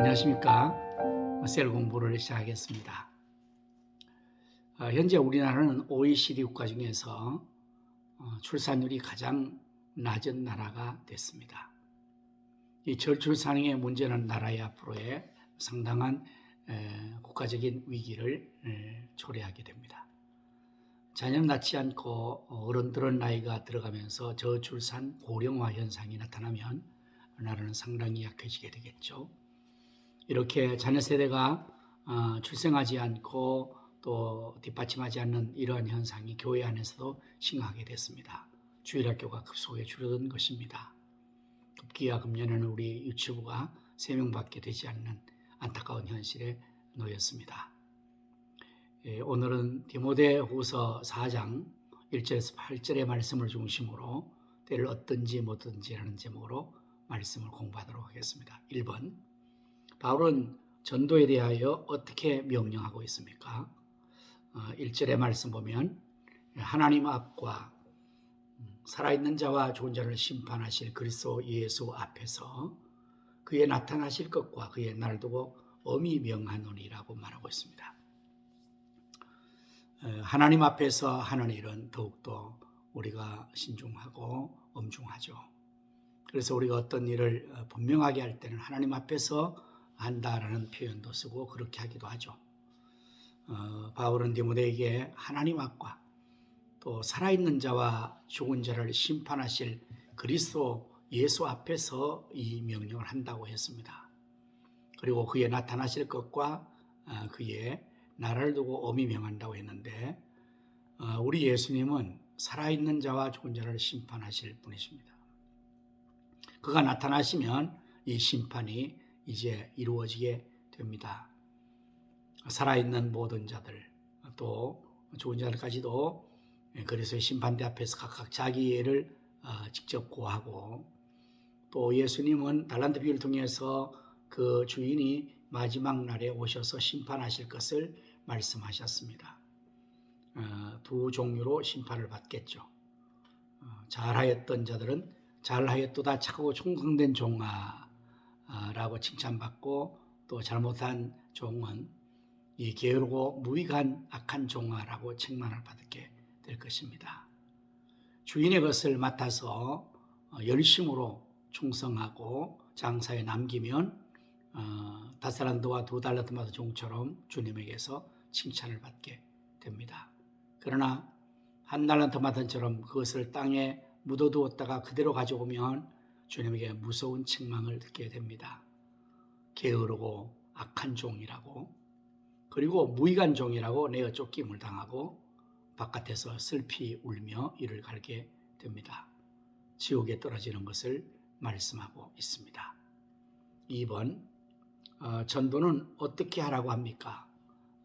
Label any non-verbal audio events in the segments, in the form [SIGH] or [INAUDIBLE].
안녕하십니까. 셀 공부를 시작하겠습니다. 어, 현재 우리나라는 OECD 국가 중에서 어, 출산율이 가장 낮은 나라가 됐습니다. 이 저출산의 문제는 나라의 앞으로의 상당한 에, 국가적인 위기를 에, 초래하게 됩니다. 자녀를 낳지 않고 어른들은 나이가 들어가면서 저출산 고령화 현상이 나타나면 나라는 상당히 약해지게 되겠죠. 이렇게 자녀 세대가 어, 출생하지 않고 또 뒷받침하지 않는 이러한 현상이 교회 안에서도 심각하게 됐습니다. 주일학교가 급속하게 줄어든 것입니다. 급기야 금년에는 우리 유치부가 3명밖에 되지 않는 안타까운 현실에 놓였습니다. 예, 오늘은 디모데 후서 4장 1절에서 8절의 말씀을 중심으로 때를 어떤지 못든지라는 제목으로 말씀을 공부하도록 하겠습니다. 1번 바울은 전도에 대하여 어떻게 명령하고 있습니까? 어, 1절의 말씀 보면 하나님 앞과 살아있는 자와 좋은 자를 심판하실 그리스도 예수 앞에서 그의 나타나실 것과 그의 날 두고 엄히 명하노니라고 말하고 있습니다. 어, 하나님 앞에서 하는 일은 더욱더 우리가 신중하고 엄중하죠. 그래서 우리가 어떤 일을 어, 분명하게 할 때는 하나님 앞에서 한다라는 표현도 쓰고 그렇게 하기도 하죠. 어, 바울은 디모데에게 하나님 앞과 또 살아있는 자와 죽은 자를 심판하실 그리스도 예수 앞에서 이 명령을 한다고 했습니다. 그리고 그의 나타나실 것과 어, 그의 나라를 두고 엄히 명한다고 했는데 어, 우리 예수님은 살아있는 자와 죽은 자를 심판하실 분이십니다. 그가 나타나시면 이 심판이 이제 이루어지게 됩니다. 살아있는 모든 자들 또 좋은 자들까지도 그리스도의 심판대 앞에서 각각 자기 예를 어, 직접 고하고 또 예수님은 달란트 비유를 통해서 그 주인이 마지막 날에 오셔서 심판하실 것을 말씀하셨습니다. 어, 두 종류로 심판을 받겠죠. 어, 잘하였던 자들은 잘하였도다 착하고 충성된 종아 라고 칭찬받고 또 잘못한 종은 이 게으르고 무익한 악한 종아라고 책망을 받게 될 것입니다. 주인의 것을 맡아서 열심으로 충성하고 장사에 남기면 어, 다사란드와 두 달란트마다 종처럼 주님에게서 칭찬을 받게 됩니다. 그러나 한 달란트 마탄처럼 그것을 땅에 묻어두었다가 그대로 가져오면 주님에게 무서운 책망을 듣게 됩니다. 게으르고 악한 종이라고 그리고 무익한 종이라고 내어 쫓김을 당하고 바깥에서 슬피 울며 이를 갈게 됩니다. 지옥에 떨어지는 것을 말씀하고 있습니다. 2번 어, 전도는 어떻게 하라고 합니까?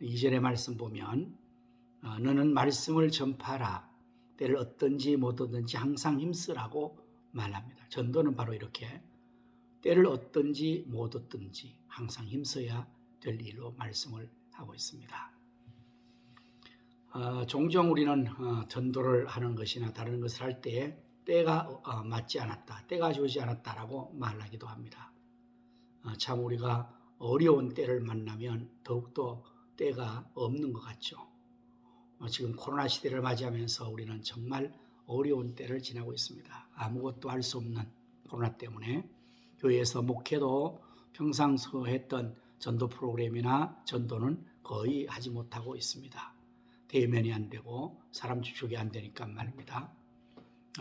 2절의 말씀 보면 어, 너는 말씀을 전파라 때를 어떤지 못 얻든지 항상 힘쓰라고 말합니다. 전도는 바로 이렇게 때를 어떤지 못 얻든지 항상 힘써야 될 일로 말씀을 하고 있습니다. 어, 종종 우리는 어, 전도를 하는 것이나 다른 것을 할때 때가 어, 맞지 않았다, 때가 좋지 않았다라고 말하기도 합니다. 어, 참 우리가 어려운 때를 만나면 더욱더 때가 없는 것 같죠. 어, 지금 코로나 시대를 맞이하면서 우리는 정말 어려운 때를 지나고 있습니다. 아무것도 할 수 없는 코로나 때문에 교회에서 목회도 평상소 했던 전도 프로그램이나 전도는 거의 하지 못하고 있습니다. 대면이 안 되고 사람 접촉이 안 되니까 말입니다.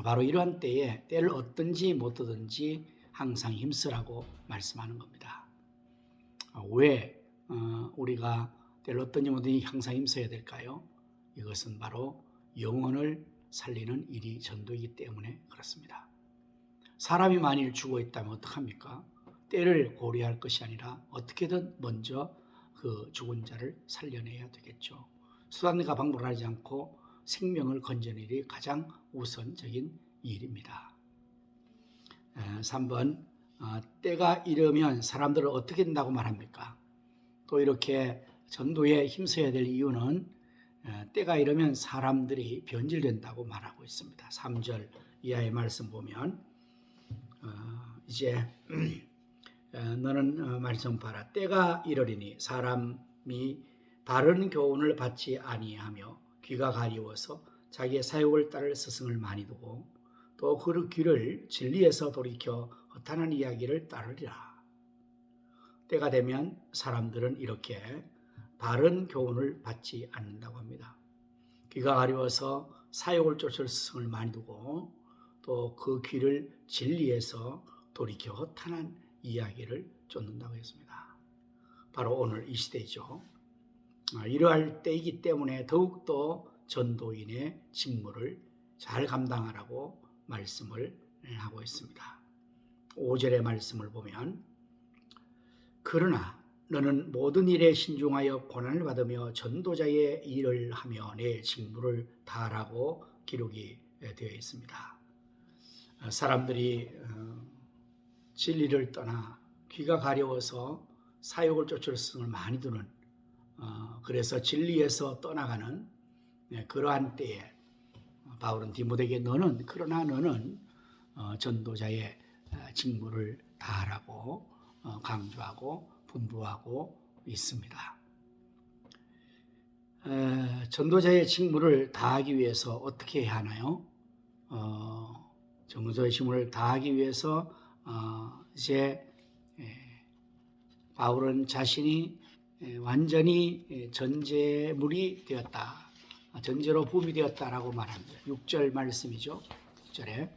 바로 이러한 때에 때를 얻든지 못 얻든지 항상 힘쓰라고 말씀하는 겁니다. 왜 어, 우리가 때를 얻든지 못 얻든지 항상 힘써야 될까요? 이것은 바로 영혼을 살리는 일이 전도이기 때문에 그렇습니다. 사람이 만일 죽어 있다면 어떡합니까? 때를 고려할 것이 아니라 어떻게든 먼저 그 죽은 자를 살려내야 되겠죠. 수단과 방법을 하지 않고 생명을 건져내는 일이 가장 우선적인 일입니다. 3번 어, 때가 이르면 사람들을 어떻게 된다고 말합니까? 또 이렇게 전도에 힘써야 될 이유는 때가 이르면 사람들이 변질된다고 말하고 있습니다. 3절 이하의 말씀 보면 어, 이제 [CLEARS THROAT] 어, 너는 어, 말씀 봐라 때가 이르리니 사람이 바른 교훈을 받지 아니하며 귀가 가리워서 자기의 사욕을 따를 스승을 많이 두고 또 그 귀를 진리에서 돌이켜 허탄한 이야기를 따르리라. 때가 되면 사람들은 이렇게 바른 교훈을 받지 않는다고 합니다. 귀가 가리워서 사욕을 쫓을 스승을 많이 두고 또 그 귀를 진리에서 돌이켜 허탄한 이야기를 쫓는다고 했습니다. 바로 오늘 이 시대죠. 아, 이러할 때이기 때문에 더욱더 전도인의 직무를 잘 감당하라고 말씀을 하고 있습니다. 5절의 말씀을 보면 그러나 너는 모든 일에 신중하여 고난을 받으며 전도자의 일을 하며 내 직무를 다하라고 기록이 되어 있습니다. 어, 사람들이 어, 진리를 떠나 귀가 가려워서 사욕을 쫓을 승을 많이 두는 어, 그래서 진리에서 떠나가는 네, 그러한 때에 바울은 디모데에게 너는 그러나 너는 전도자의 직무를 다하라고 강조하고 분부하고 있습니다. 전도자의 직무를 다하기 위해서 어떻게 해야 하나요? 어, 전도자의 직무를 다하기 위해서 어, 이제 바울은 자신이 완전히 전제물이 되었다. 전제로 부음이 되었다라고 말합니다. 6절 말씀이죠. 6절에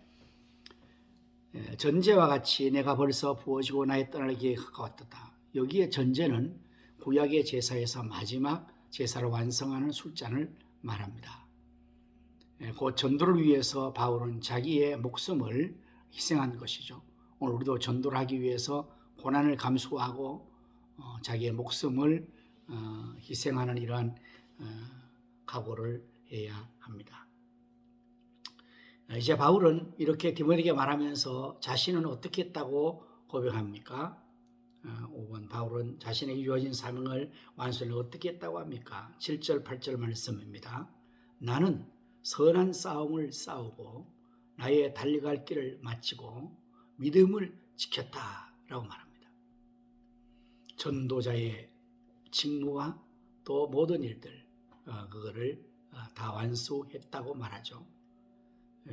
전제와 같이 내가 벌써 부어지고 나의 떠나기에 가까웠다. 여기에 전제는 구약의 제사에서 마지막 제사를 완성하는 술잔을 말합니다. 그 전도를 위해서 바울은 자기의 목숨을 희생한 것이죠. 오늘 우리도 전도를 하기 위해서 고난을 감수하고 어, 자기의 목숨을 어, 희생하는 이러한 어, 각오를 해야 합니다. 이제 바울은 이렇게 디모데에게 말하면서 자신은 어떻게 했다고 고백합니까? 5번 바울은 자신에게 주어진 사명을 완수를 어떻게 했다고 합니까? 7절 8절 말씀입니다. 나는 선한 싸움을 싸우고 나의 달려갈 길을 마치고 믿음을 지켰다라고 말합니다. 전도자의 직무와 또 모든 일들 어, 그거를 어, 다 완수했다고 말하죠.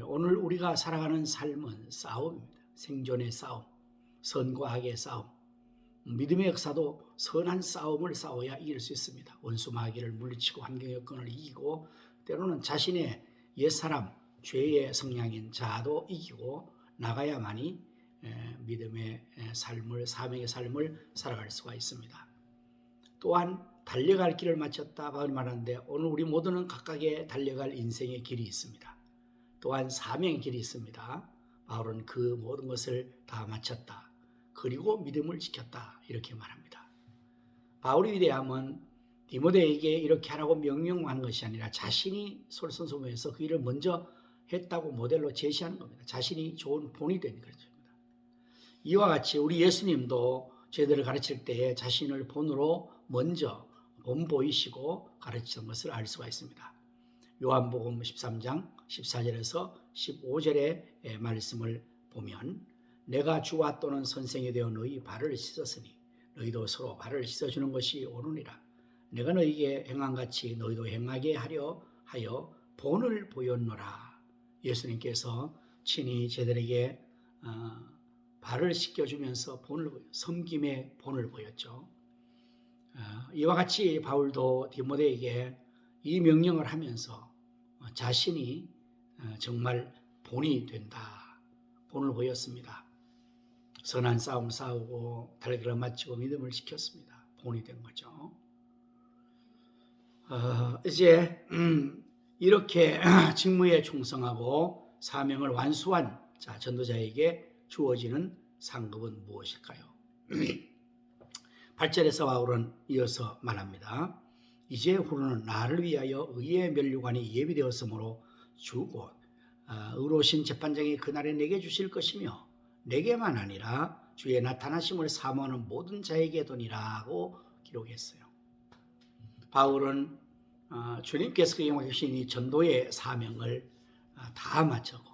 오늘 우리가 살아가는 삶은 싸움입니다. 생존의 싸움, 선과 악의 싸움, 믿음의 역사도 선한 싸움을 싸워야 이길 수 있습니다. 원수 마귀를 물리치고 환경 여건을 이기고 때로는 자신의 옛사람 죄의 성향인 자도 이기고 나가야만이 믿음의 삶을 사명의 삶을 살아갈 수가 있습니다. 또한 달려갈 길을 마쳤다 바울 말하는데 오늘 우리 모두는 각각의 달려갈 인생의 길이 있습니다. 또한 사명의 길이 있습니다. 바울은 그 모든 것을 다 마쳤다. 그리고 믿음을 지켰다. 이렇게 말합니다. 바울이 위대함은 디모데에게 이렇게 하라고 명령한 것이 아니라 자신이 솔선수범해서 그 일을 먼저 했다고 모델로 제시하는 겁니다. 자신이 좋은 본이 된 것입니다. 이와 같이 우리 예수님도 제대로 가르칠 때에 자신을 본으로 먼저 본보이시고 가르치는 것을 알 수가 있습니다. 요한복음 13장 14절에서 15절의 말씀을 보면 내가 주와 또는 선생이 되어 너희 발을 씻었으니 너희도 서로 발을 씻어주는 것이 옳으니라. 내가 너희에게 행한 같이 너희도 행하게 하려 하여 본을 보였노라. 예수님께서 친히 제들에게 어, 발을 씻겨주면서 본을 섬김의 본을 보였죠. 어, 이와 같이 바울도 디모데에게 이 명령을 하면서 어, 자신이 어, 정말 본이 된다. 본을 보였습니다. 선한 싸움 싸우고 달기를 마치고 믿음을 지켰습니다. 본이 된 거죠. 어, 이제 음, 이렇게 [CLEARS THROAT] 직무에 충성하고 사명을 완수한 자, 전도자에게 주어지는 상급은 무엇일까요? [CLEARS THROAT] 8절에서 바울은 이어서 말합니다. 이제 후로는 나를 위하여 의의 면류관이 예비되었으므로 주고 어, 의로신 재판장이 그날에 내게 주실 것이며 내게만 아니라 주의 나타나심을 사모하는 모든 자에게 도니라고 기록했어요. 바울은 어, 주님께서 그에게 맡기신 이 전도의 사명을 어, 다 마쳤고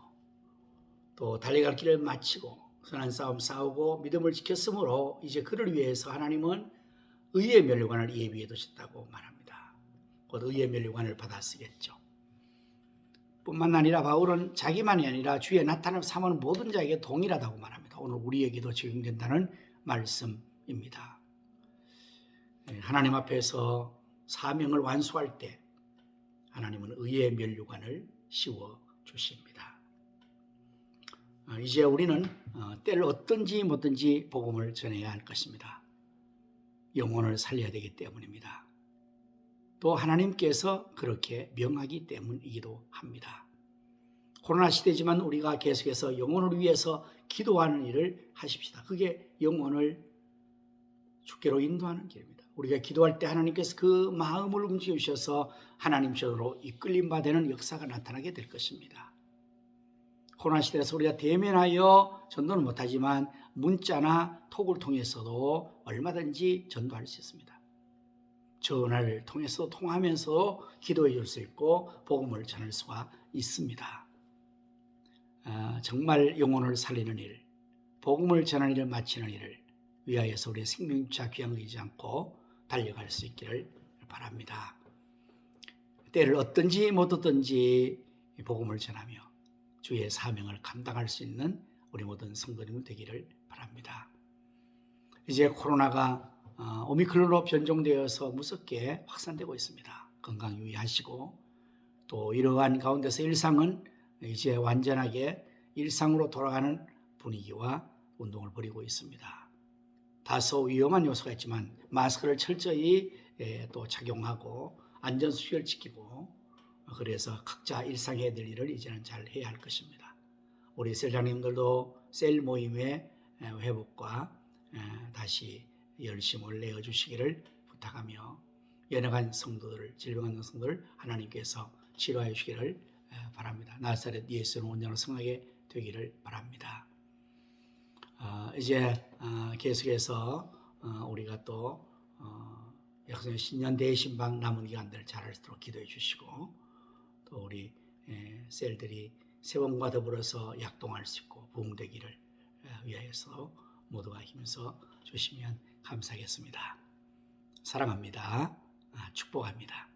또 달려갈 길을 마치고 선한 싸움 싸우고 믿음을 지켰으므로 이제 그를 위해서 하나님은 의의 멸류관을 예비해 두셨다고 말합니다. 곧 의의 멸류관을 받아 쓰겠죠. 뿐만 아니라 바울은 자기만이 아니라 주의 나타남을 삼하는 모든 자에게 동일하다고 말합니다. 오늘 우리에게도 적용된다는 말씀입니다. 예, 하나님 앞에서 사명을 완수할 때 하나님은 의의 멸류관을 씌워 주십니다. 어, 이제 우리는 어, 때를 어떤지 뭐든지 복음을 전해야 할 것입니다. 영혼을 살려야 되기 때문입니다. 또 하나님께서 그렇게 명하기 때문이기도 합니다. 코로나 시대지만 우리가 계속해서 영혼을 위해서 기도하는 일을 하십시다. 그게 영혼을 주께로 인도하는 길입니다. 우리가 기도할 때 하나님께서 그 마음을 움직여 주셔서 하나님 쪽으로 이끌림 받는 역사가 나타나게 될 것입니다. 코로나 시대에서 우리가 대면하여 전도는 못하지만 문자나 톡을 통해서도 얼마든지 전도할 수 있습니다. 전화를 통해서 통하면서 기도해 줄 수 있고 복음을 전할 수가 있습니다. 아, 정말 영혼을 살리는 일, 복음을 전하는 일을 마치는 일을 위하여서 우리의 생명차 귀함을 잃지 않고 달려갈 수 있기를 바랍니다. 때를 어떤지 못 어떤지 복음을 전하며 주의 사명을 감당할 수 있는 우리 모든 성도님들 되기를 바랍니다. 이제 코로나가 어, 오미크론으로 변종되어서 무섭게 확산되고 있습니다. 건강 유의하시고 또 이러한 가운데서 일상은 이제 완전하게 일상으로 돌아가는 분위기와 운동을 벌이고 있습니다. 다소 위험한 요소가 있지만 마스크를 철저히 예, 또 착용하고 안전 수칙을 지키고 그래서 각자 일상해야 될 일을 이제는 잘 해야 할 것입니다. 우리 셀장님들도 셀 모임의 회복과 다시 열심을 내어 주시기를 부탁하며 연약한 성도들, 질병한 성도들 하나님께서 치료하여 주시기를 바랍니다. 나사렛 예수는 온전한 성하게 되기를 바랍니다. 어, 이제 어, 계속해서 어, 우리가 또 어, 역사의 신년 대신방 남은 기간들 잘할 수 있도록 기도해 주시고 또 우리 에, 셀들이 세번과 더불어서 약동할 수 있고 부흥되기를 에, 위하여서 모두가 힘써 주시면 감사하겠습니다. 사랑합니다. 아, 축복합니다.